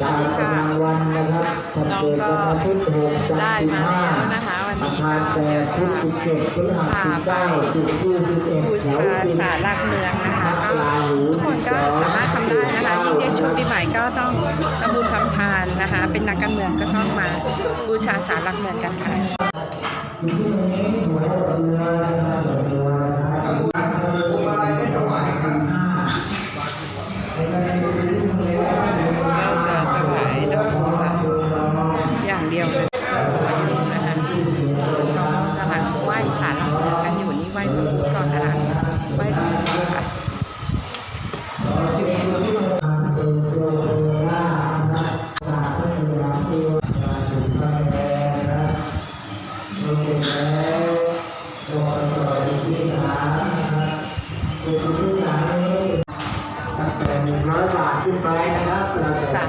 สวัสดีค่ะวันนะครับวันน้องเกิดก็วันอาทิตย์หกได้มาแล้วนะคะวันนี้อังคารแปดพุธสิบเจ็ดพฤหัสสิบเก้าสิบยี่สิบเอ็ดบูชาสารหลักเมืองนะคะก็ทุกคนก็สามารถทำได้นะคะยิ่งในช่วงปีใหม่ก็ต้องทำบุญทำทานนะคะ เป็นนักการเมืองก็ต้องมาบูชาสารหลักเมืองกันค่ะ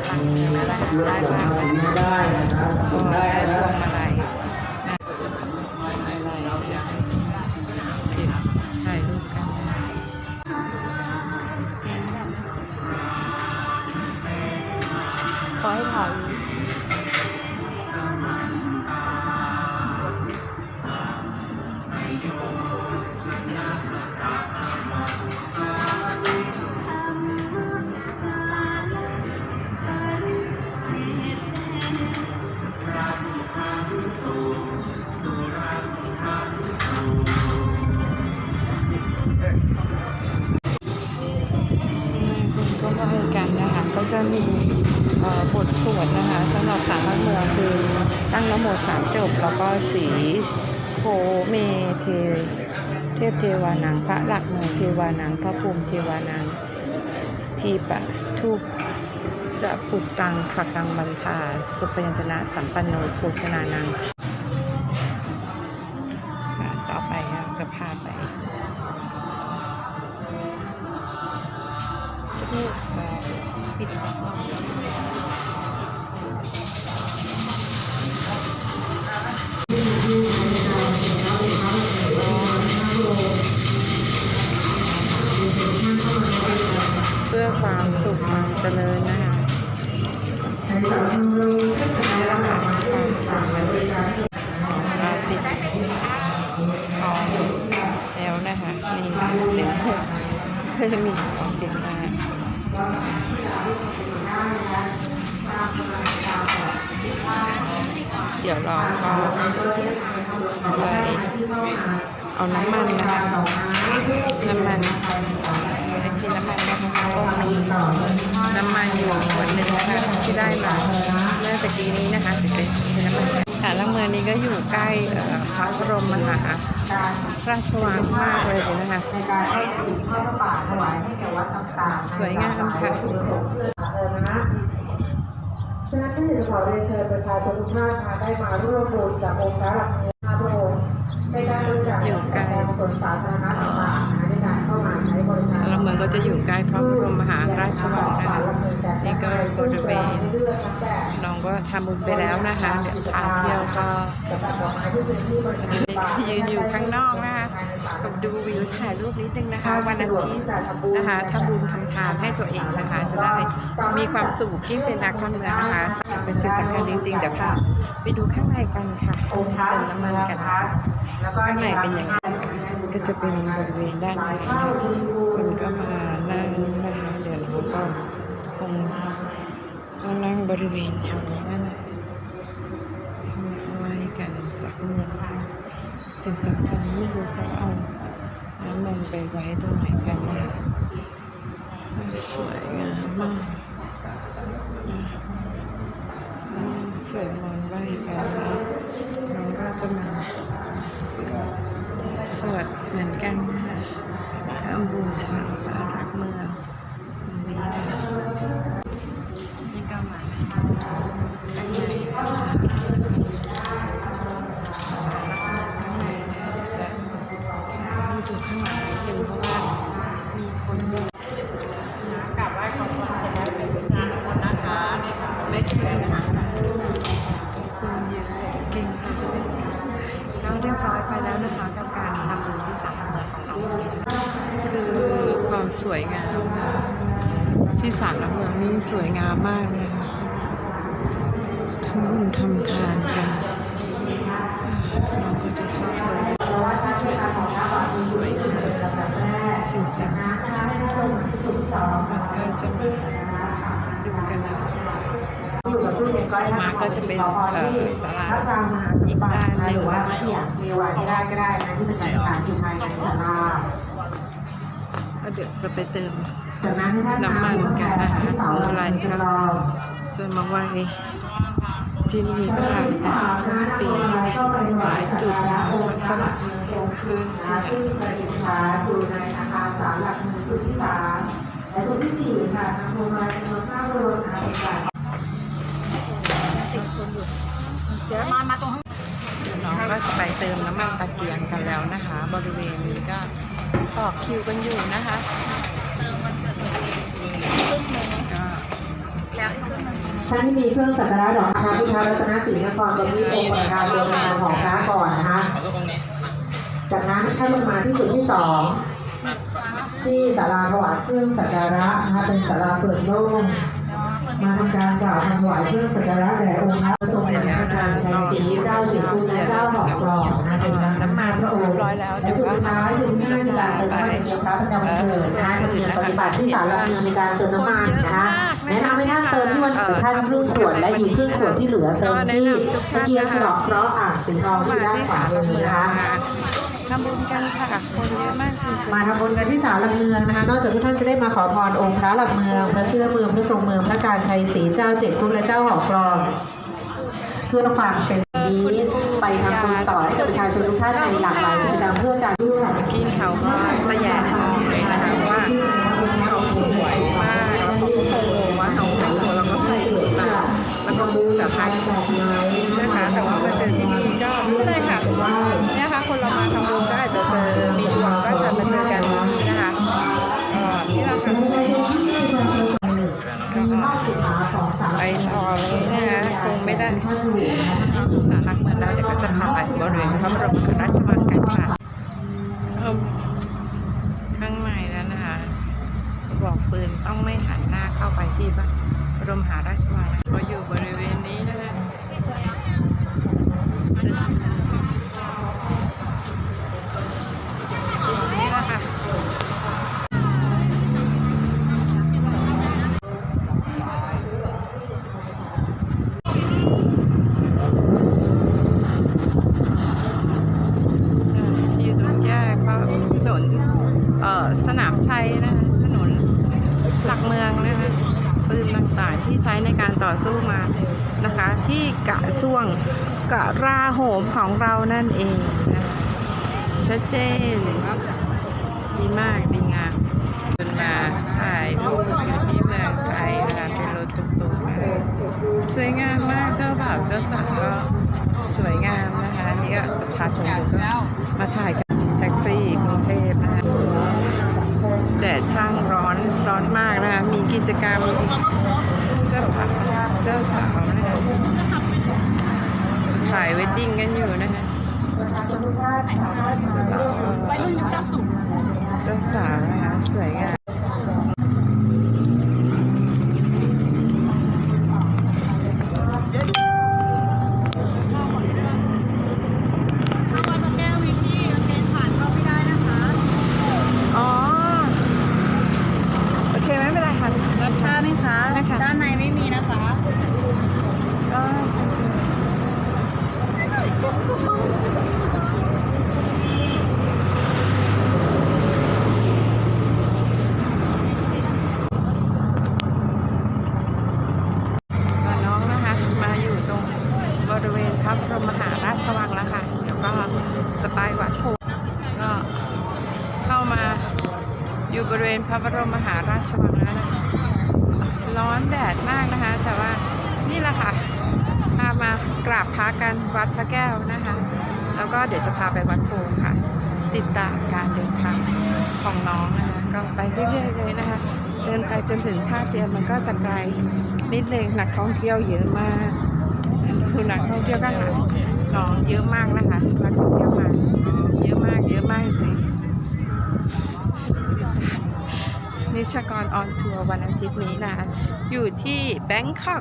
เราจะสาพันธ์นะคะลดได้มาได้นะครับได้ได้นะพควงมาลัยถ่ายรูปกันขอให้ถ่าย สวดนะคะสำหรับสามพันเมืองคือตั้งนโมสามจบ แล้วก็สีโพเมเทเทพเทวานังพระหลักเมืองเทวานังพระภูมิเทวานังทีปะทุกจะปุตตังสักังบันทาสุปยัญชนะสัมปันโนโภชนานังต่อไปเราจะพาไปทูบปิด แล้วนะคะนี่เต็มเต็มมีของเต็มนะคะเดี๋ยวเราก็ไปเอาน้ำมันนะคะน้ำมันไอกินน้ำมัน ก็มีน้ำมันอยู่ขวดหนึ่งนะคะที่ได้มาเมื่อตะกี้นี้นะคะจะเป็นน้ำมันค่ะแล้วเมืองนี้ก็อยู่ใกล้เอ่อพระบรมมหาราชวังมากเลยนะคะในการให้ถุงข้าวป่าถวายให้แก่วัดต่างๆสวยงามค่ะเพื่อสาธารณะฉะนั้นที่ขอเรียนเชิญประชาชนทุกท่านค่ะได้มาร่วมบุญกับองค์พระหลักเมืองพระพระองค์ในการบริจาคอยู่ใกล้การกุศลสาธารณะต่างๆ ในการเข้ามาใช้บริการแล้วเมืองก็จะอยู่ใกล้พระบรมมหาราชวังนะคะนี่ก็บริเวณเลือกทั้งแบบน้องก็ทำบุญไปแล้วนะคะเดี๋ยวพาเที่ยวก็สำหรับดอกไม้ที่เป็นที่บริการยืนอยู่ข้างนอกนะคะกับดูวิวถ่ายรูปนิดนึงนะคะ วันอาทิตย์นะคะทำบุญทำทานให้ตัวเองนะคะ จะได้มีความสุขที่เป็นนักการเมืองนะคะเป็นสิ่งสำคัญจริงๆเดี๋ยวพาไปดูข้างในกันค่ะองค์พระเติมน้ำมันกันแล้วก็ข้างในเป็นยังไง ก็จะเป็นบริเวณด้านคนก็มานั่งนะคะเดี๋ยวเราก็คงต้องนั่งบริเวณแถวนี้นั่นแหละไหว้กันสักเมืองสิ่งสำคัญไม่รู้เขาเอาน้ำมันไปไว้ตรงไหนกันนะสวยงามมากสวยมนต์ไหว้กันนะเราก็จะมา สวดเหมือนกันนะคะบูชาพระรักเมืองตรงนี้นะคะนี่ก็มาข้างในสารหลักเมืองข้างในนะจะให้ดูข้างหลังนิดนึงเพราะว่ามีคนเยอะกลับไหว้ขอพรเสร็จแล้วเป็นงานคนนะคะไม่เชื่อนะคะคนเยอะเก่งจังเลย ก็เรียบร้อยไปแล้วนะคะกับการทำบุญที่สารหลักเมืองของเราคือความ สวยงาม ที่สารหลักเมืองนี่สวยงามมากเลยค่ะำบุญทำทานกันเราก็จะชอบเลยสวยงามจริงๆมันก็จะมาดูกันนะอยู่กับตู้เย็นก็ได้มาก็จะเป็นเอ่อศาลาถ้าเรามาอีกบ้านหรือว่าไม่อยากมีวันก็ได้ก็ได้นะที่เป็นสถานที่ภายในศาลา ก็เดี๋ยวจะไปเติมน้ำมันกันนะคะที่เสาหลักอะไรครับส่วนมาไหว้ที่นี่ก็หลายแต่ปีหลายจุดนสลับคืนเสียงที่ประดิษฐานอยู่ในอาคารศาลหลักเมืองจุดที่สามและจุดที่สี่ค่ะทางโรงพยาบาลจำนวนห้าบริการต่างเดี๋ยวน้องก็จะไปเติมน้ำมันตะเกียงกันแล้วนะคะ บริเวณนี้ก็ ต่อคิวกันอยู่นะคะก็ท่านที่มีเครื่องสักการะดอกพระพุทธรัตนศรีนครบริองค์ประธานโรงงานของพระก่อนนะคะจากนั้นให้ลงมาที่จุดที่สองที่ศาลาถวายเครื่องสักการะนะคะเป็นศาลาเปิดโล่งมาทำการกล่าวถวายเครื่องสักการะแด่องค์พระทรงเป็นพระการชัยศรีเจ้าสิริคุณและเจ้าหอ กรอบนะคะเป็นน้ำมันพระองค์และสุดท้ายถึงห้าในการเติมน้ำมันเกียร์พระประจำวันเกิดนะคะธรรมเนียมปฏิบัติที่ศาลเมืองในการเติมน้ำมันนะคะแนะนำให้ท่านเติมที่วันเกิดท่านครึ่งขวดและอีกครึ่งขวดที่เหลือเติมที่ตะเกียงสะเดอกเคราะห์อ่างสีทองที่ด้านขวาศาลมือเมืองนะคะมาทำบุญกันค่ะคนเยอะมากจริงๆมาทำบุญกันที่ศาลหลักเมืองนะคะ นอกจากทุกท่านจะได้มาขอพรองค์พระหลักเมือง พระเสื้อเมืองพระทรงเมืองพระการชัยศรีเจ้าเจ็ดคุกและเจ้าหอกกรองเพื่อความเป็น นี้ไปทำบุญต่อให้กับประชาชนทุกท่านในหลากหลายกิจกรรมเพื่อการร่วมเมื่เขาก็สยามมองเลยนะคะว่าเขาสวยมากแล้วเขาก็คงงงว่าเขาแต่งตัวแล้วก็ใส่สูทมาแล้วก็มุ้งกับพันนะคะ แต่ว่ามาเจอที่นี่ก็ไม่เป็นไรค่ะเนี่ยค่ะคนเรามาทำบุญก็อาจจะเจอมีดวงก็จะมาเจอกันที่นี่นะคะอ่อนี่แหละค่ะ ไปต่อเลยนะคะคงไม่ได้สารักเมืองแล้วเดี๋ยวก็จะพาไปบริเวณพระบรมราชวังกันค่ะข้างในแล้วนะคะกระบอกปืนต้องไม่หันหน้าเข้าไปที่พระบรมหาราชวังก็อยู่บริเวณนี้นะคะ ต่อสู้มานะคะ ที่กะส่วงกะราโหมของเรานั่นเองนะชัดเจนดีมากดีงามคนมาถ่ายรูปอยู่ที่เมืองไทยนะคะเป็นรถตุ๊กๆนะคะสวยงามมากเจ้าบ่าวเจ้าสาวก็สวยงามนะคะนี่ก็ประชาชนก็มาถ่ายกันแท็กซี่กรุงเทพนะคะแดดช่างร้อนร้อนมากนะคะมีกิจกรรม เจ้าบ่าวเจ้าสาวนะคะถ่ายเวดดิ้งกันอยู่นะคะวัยรุ่นยุคเก้าสิบเจ้าสาวนะคะสวยงาม ถ้าวันแก้ววิกกี้กางเกงขาดเข้าไม่ได้นะคะ อ๋อ โอเคไม่เป็นไรค่ะ รับผ้าไหมคะ นะคะ ด้านในไม่มีนะคะ ก็ก็น้องนะคะ มาอยู่ตรงบริเวณพระบรมมหาราชวังแล้วค่ะ เดี๋ยวก็สปายวัดโพก็เข้ามาอยู่ บริเวณพระบรมมหาราชวังแล้วนะคะร้อนแดดมากนะคะ แต่ว่านี่แหละค่ะพามากราบพระกันวัดพระแก้วนะคะ แล้วก็เดี๋ยวจะพาไปวัดโพธิ์ค่ะ ติดตามการเดินทางของน้องนะคะ ก็ไปเรื่อยๆเลยนะคะ เดินไปจนถึงท่าเตียนมันก็จะไกลนิดนึงนักท่องเที่ยวเยอะมากคือนักท่องเที่ยวก็หาน้องเยอะมากนะคะนักท่องเที่ยวมาเยอะมากเยอะมากจริง นิชกรออนทัวร์วันอาทิตย์นี้นะ อยู่ที่แบงคอก